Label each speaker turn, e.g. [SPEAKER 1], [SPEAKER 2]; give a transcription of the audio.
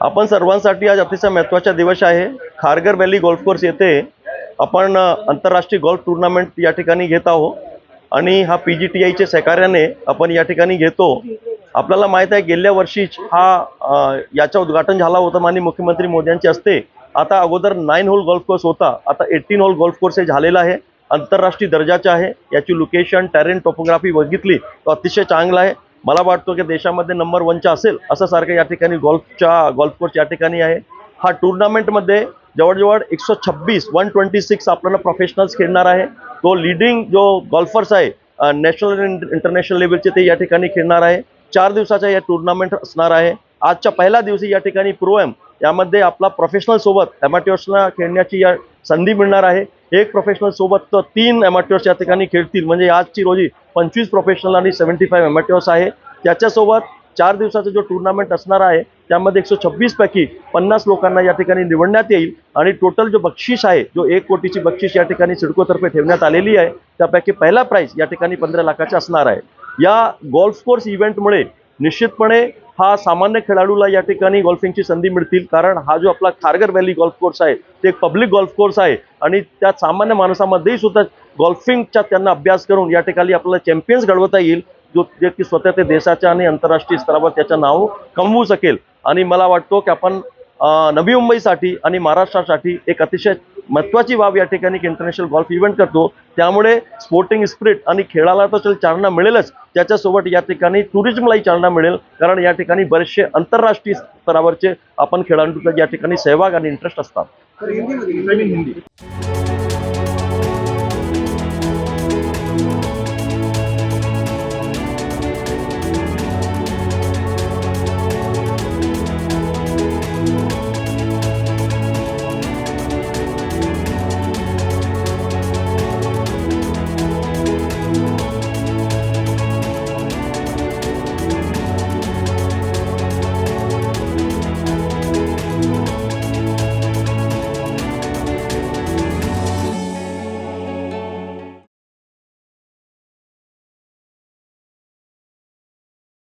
[SPEAKER 1] आपण सर्वांसाठी आज अतिशय महत्त्वाचा दिवस आहे. खारगर व्हॅली गोल्फ कोर्स येथे आपण आंतरराष्ट्रीय गोल्फ टुर्नामेंट या ठिकाणी घेत आहोत. आणि हा पी जी टी आयच्या सहकार्याने आपण या ठिकाणी घेतो. आपल्याला माहीत आहे गेल्या वर्षीच हा याचं उद्घाटन झाला होतं माननीय मुख्यमंत्री मोदी असते आता अगोदर नाईन होल गोल्फ कोर्स होता. आता एटीन होल गोल्फ कोर्स हे झालेला आहे. आंतरराष्ट्रीय दर्जाचं आहे. याची लोकेशन टॅरेन टोपोग्राफी बघितली तो अतिशय चांगला आहे. मला वाटतो की देशामध्ये नंबर वनचा असेल असं सारखं या ठिकाणी गॉल्फच्या गॉल्फ कोर्स या ठिकाणी आहे. हा टुर्नामेंटमध्ये जवळजवळ एकशे छब्बीस वन ट्वेंटी सिक्स आपल्याला प्रोफेशनल्स खेळणार आहे. तो लिडिंग जो गॉल्फर्स आहे नॅशनल इंटरनॅशनल लेवलचे ते या ठिकाणी खेळणार आहे. चार दिवसाचा या टुर्नामेंट असणार आहे. आजच्या पहिल्या दिवशी या ठिकाणी प्रो एम यामध्ये आपला प्रोफेशनल सोबत ॲमॅट्युअर्सला खेळण्याची या संधी मिळणार आहे. एक प्रोफेशनल सोबत तर तीन ॲमॅट्युअर्स या ठिकाणी खेळतील. म्हणजे आजची रोजी पंचवीस प्रोफेशनल आणि सेव्हन्टी फाईव्ह ॲमॅट्युअर्स आहे. त्याच्यासोबत चार दिवसाचा जो टुर्नामेंट असणार आहे त्यामध्ये एकशे छब्बीस पैकी पन्नास लोकांना या ठिकाणी निवडण्यात येईल. आणि टोटल जो बक्षीस आहे जो एक कोटीची बक्षीस या ठिकाणी सिडकोतर्फे ठेवण्यात आलेली आहे त्यापैकी पहिला प्राईज या ठिकाणी पंधरा लाखाचा असणार आहे. या गोल्फ कोर्स इव्हेंटमुळे निश्चितपणे हा सामान्य खेळाडूला या ठिकाणी गॉल्फिंगची संधी मिळतील. कारण हा जो आपला खारगर व्हॅली गॉल्फ कोर्स आहे ते एक पब्लिक गॉल्फ कोर्स आहे. आणि त्या सामान्य माणसामध्येही सुद्धा गॉल्फिंगचा त्यांना अभ्यास करून या ठिकाणी आपल्याला चॅम्पियन्स घडवता येईल जो जे की स्वतः ते देशाच्या आणि आंतरराष्ट्रीय स्तरावर त्याचं नाव कमवू शकेल. आणि मला वाटतो की आपण नवी मुंबईसाठी आणि महाराष्ट्रासाठी एक अतिशय महत्त्वाची बाब या ठिकाणी इंटरनॅशनल गॉल्फ इव्हेंट करतो. त्यामुळे स्पोर्टिंग स्पिरिट आणि खेळाला तर चल चालना मिळेलच. त्याच्यासोबत या ठिकाणी टुरिझमलाही चालना मिळेल. कारण या ठिकाणी बरेचसे आंतरराष्ट्रीय स्तरावरचे आपण खेळाडूंचा या ठिकाणी सहभाग आणि इंटरेस्ट असतात.